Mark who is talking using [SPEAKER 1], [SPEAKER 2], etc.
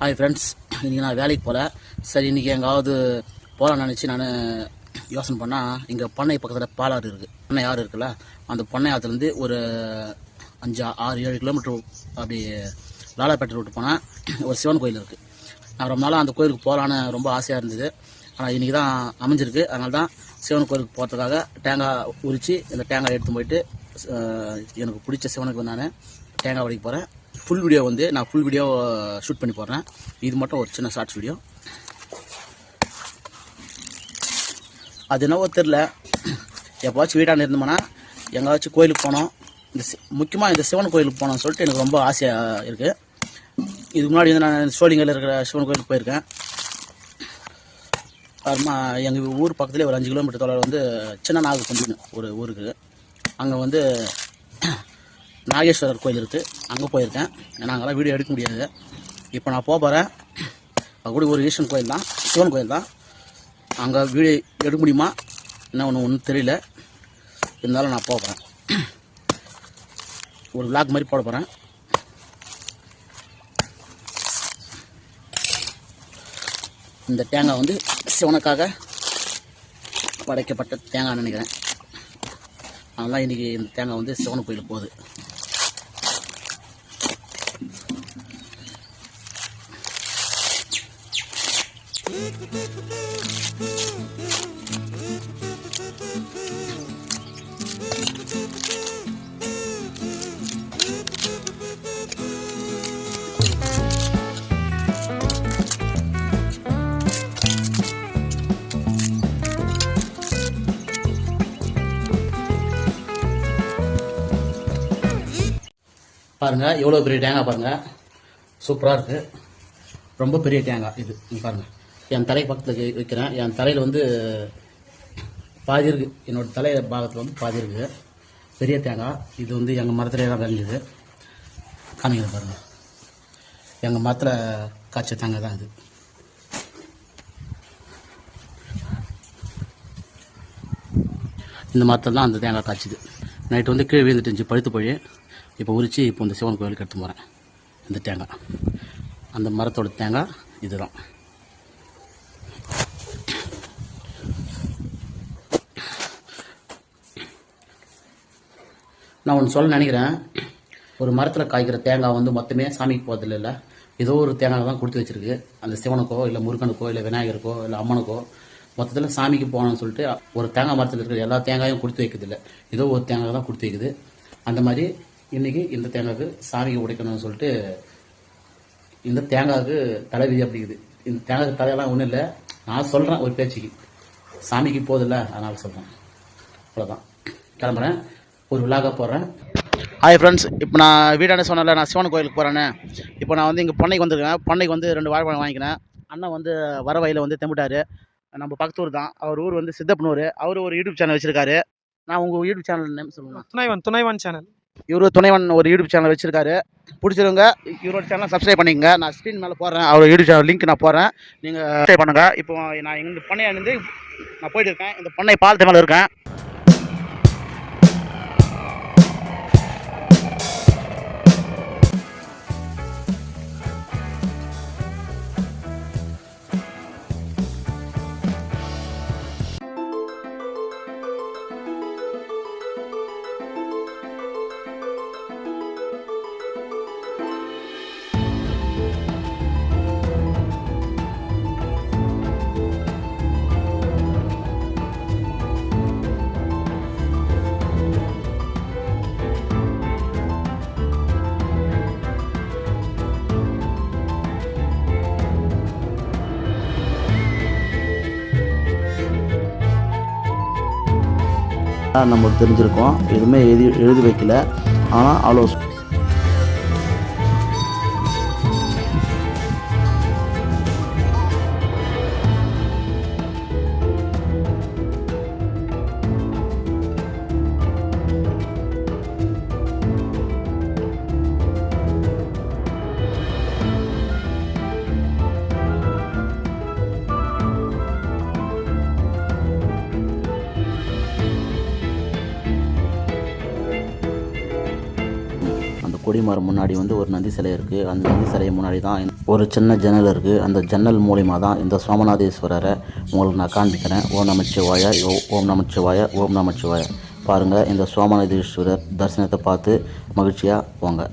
[SPEAKER 1] Hi friends இன்றைக்கி நான் வேலைக்கு போகல சரி இன்றைக்கி எங்காவது போகலான்னு நினச்சி நான் யோசனை பண்ணால் இங்கே பண்ணை பக்கத்தில் பாலாறு இருக்குது பண்ணை ஆறு இருக்குல்ல? அந்த பண்ணை ஆற்றுலேருந்து ஒரு அஞ்சு ஆறு ஏழு கிலோமீட்டர் அப்படி லாலாப்பேட்டை ரோட்டு போனால் ஒரு சிவன் கோயில் இருக்குது நான் ரொம்ப நாளாக அந்த கோயிலுக்கு போகலான்னு ரொம்ப ஆசையாக இருந்தது. ஆனால் இன்றைக்கி தான் அமைஞ்சிருக்கு. அதனால தான் சிவன் கோயிலுக்கு போகிறதுக்காக தேங்காய் உரித்து இந்த தேங்காய் எடுத்து போயிட்டு எனக்கு பிடிச்ச சிவனுக்கு நான் தேங்காய் உடைக்க போகிறேன் ஃபுல் வீடியோ வந்து நான் ஃபுல் வீடியோ ஷூட் பண்ணி போடுறேன். இது மட்டும் ஒரு சின்ன ஷார்ட்ஸ் வீடியோ அது என்னவோ தெரில எப்போவாச்சும் வீட்டாண்ட இருந்தோம்னா எங்கேயாச்சும் கோயிலுக்கு போனோம். இந்த முக்கியமாக இந்த சிவன் கோயிலுக்கு போனோம்னு சொல்லிட்டு எனக்கு ரொம்ப ஆசையாக இருக்குது இதுக்கு முன்னாடி வந்து நான் சோழிங்கரில் இருக்கிற சிவன் கோயிலுக்கு போயிருக்கேன். அப்புறமா எங்கள் ஊர் பக்கத்துலேயே ஒரு அஞ்சு கிலோமீட்டர் தொலைவில் வந்து சின்ன நாகப்பந்தின்னு ஒரு ஊருக்கு அங்கே வந்து நாகேஸ்வரர் கோயில் இருக்குது அங்கே போயிருக்கேன். ஏன்னா அங்கெல்லாம் வீடியோ எடுக்க முடியாது. இப்போ நான் போக போகிறேன் கூட ஒரு ஈஸ்வரன் கோயில் தான். சிவன் கோயில் தான். அங்கே வீடியோ எடுக்க முடியுமா? என்ன ஒன்று ஒன்றும் தெரியல. இருந்தாலும் நான் போக போகிறேன் ஒரு விளாக் மாதிரி போட போகிறேன் இந்த தேங்காய் வந்து சிவனுக்காக படைக்கப்பட்ட தேங்காய் நினைக்கிறேன். அதெல்லாம் இன்றைக்கி இந்த தேங்காய் வந்து சிவன் கோயிலுக்கு போகுது. பாருங்கள் எவ்வளோ பெரிய தேங்காய் பாருங்கள் சூப்பராக இருக்குது ரொம்ப பெரிய தேங்காய் இது. இங்க பாருங்கள் என் தலை பக்கத்தில் வைக்கிறேன். என் தலையில் வந்து பாதி இருக்குது என்னோட தலை பாகத்தில் வந்து பாதி இருக்குது பெரிய தேங்காய். இது வந்து எங்கள் மரத்துலேயே தான் விளைஞ்சது. காமிக்கிறது பாருங்கள் எங்கள் மரத்தில் காய்ச்ச தேங்காய் தான் இது. இந்த மரத்தில் தான் அந்த தேங்காய் காய்ச்சிது. நைட்டு வந்து கீழே விழுந்துட்டு இருந்துச்சு. பழுத்து போய் இப்போ உரித்து இப்போ இந்த சிவன் கோயிலுக்கு எடுத்து போகிறேன் இந்த தேங்காய். அந்த மரத்தோட தேங்காய் இதுதான். நான் ஒன்று சொல்ல நினைக்கிறேன். ஒரு மரத்தில் காய்க்கிற தேங்காய் வந்து மொத்தமே சாமிக்கு போகிறதில்ல இல்லை. ஏதோ ஒரு தேங்காய் தான் கொடுத்து வச்சிருக்கு. அந்த சிவனுக்கோ இல்லை முருகனுக்கோ இல்லை விநாயகருக்கோ இல்லை அம்மனுக்கோ மொத்தத்தில் சாமிக்கு போகணும்னு சொல்லிட்டு ஒரு தேங்காய் மரத்தில் இருக்கிற எல்லா தேங்காயும் கொடுத்து வைக்கிறதில்ல. ஏதோ ஒரு தேங்காய் தான் கொடுத்து வைக்குது. அந்த மாதிரி இன்றைக்கி இந்த தேங்காய்க்கு சாமிக்கு உடைக்கணும்னு சொல்லிட்டு இந்த தேங்காய்க்கு தலைவிதி அப்படிங்குது இந்த தேங்காய்க்கு தலையெல்லாம் ஒன்றும் இல்லை. நான் சொல்கிறேன் ஒரு பேச்சுக்கு. சாமிக்கு போதில்ல அதனால் சொல்கிறேன் அவ்வளோதான் கிளம்புறேன். ஒரு விழாக போகிறேன் ஹாய் ஃப்ரெண்ட்ஸ் இப்போ நான் வீடான சொன்னல நான் சிவன் கோயிலுக்கு போகிறேன்னு இப்போ நான் வந்து இங்கே பண்ணைக்கு வந்திருக்கேன். பண்ணைக்கு வந்து ரெண்டு வாழைப்பழம் வாங்கிக்கிறேன் அண்ணன் வந்து வர வழியில் வந்து தெம்பிட்டாரு. நம்ம பக்கத்து ஊர் தான். அவர் ஊர் வந்து சித்தப்பனூர். அவர் ஒரு யூடியூப் சேனல் வச்சிருக்காரு. நான் உங்கள் யூடியூப் சேனல் நேம் சொல்லுங்கள்
[SPEAKER 2] துணைவன் துணைவன் சேனல்
[SPEAKER 1] இவர் துணைவன் ஒரு யூடியூப் சேனல் வச்சிருக்காரு. பிடிச்சிருங்க. இவரோட சேனல் சப்ஸ்கிரைப் பண்ணிக்கங்க. நான் ஸ்க்ரீன் மேலே போடுறேன். அவர் யூடியூப் சேனல் லிங்க் நான் போடுறேன். நீங்கள் சப்ஸ்கிரைப் பண்ணுங்க. இப்போ நான் எங்கள் பண்ணையிலேருந்து நான் போயிட்டு இருக்கேன். இந்த பண்ணை பாலத்து மேலே இருக்கேன். நமக்கு தெரிஞ்சிருக்கோம். எதுவுமே எழுதி எழுதி வைக்கல. ஆனால் அவ்வளோ கொடிமரம் முன்னாடி வந்து ஒரு நந்தி சிலை இருக்குது அந்த நந்தி சிலை முன்னாடி தான் ஒரு சின்ன ஜன்னல் இருக்குது அந்த ஜன்னல் மூலிமா தான் இந்த சோமநாதேஸ்வரரை உங்களுக்கு நான் காண்பிக்கிறேன். ஓம் நமச்சிவாய ஓ- ஓம் நமச்சிவாய ஓம் நமச்சிவாய. பாருங்கள் இந்த சோமநாதேஸ்வரர் தரிசனத்தை பார்த்து மகிழ்ச்சியாக போங்க.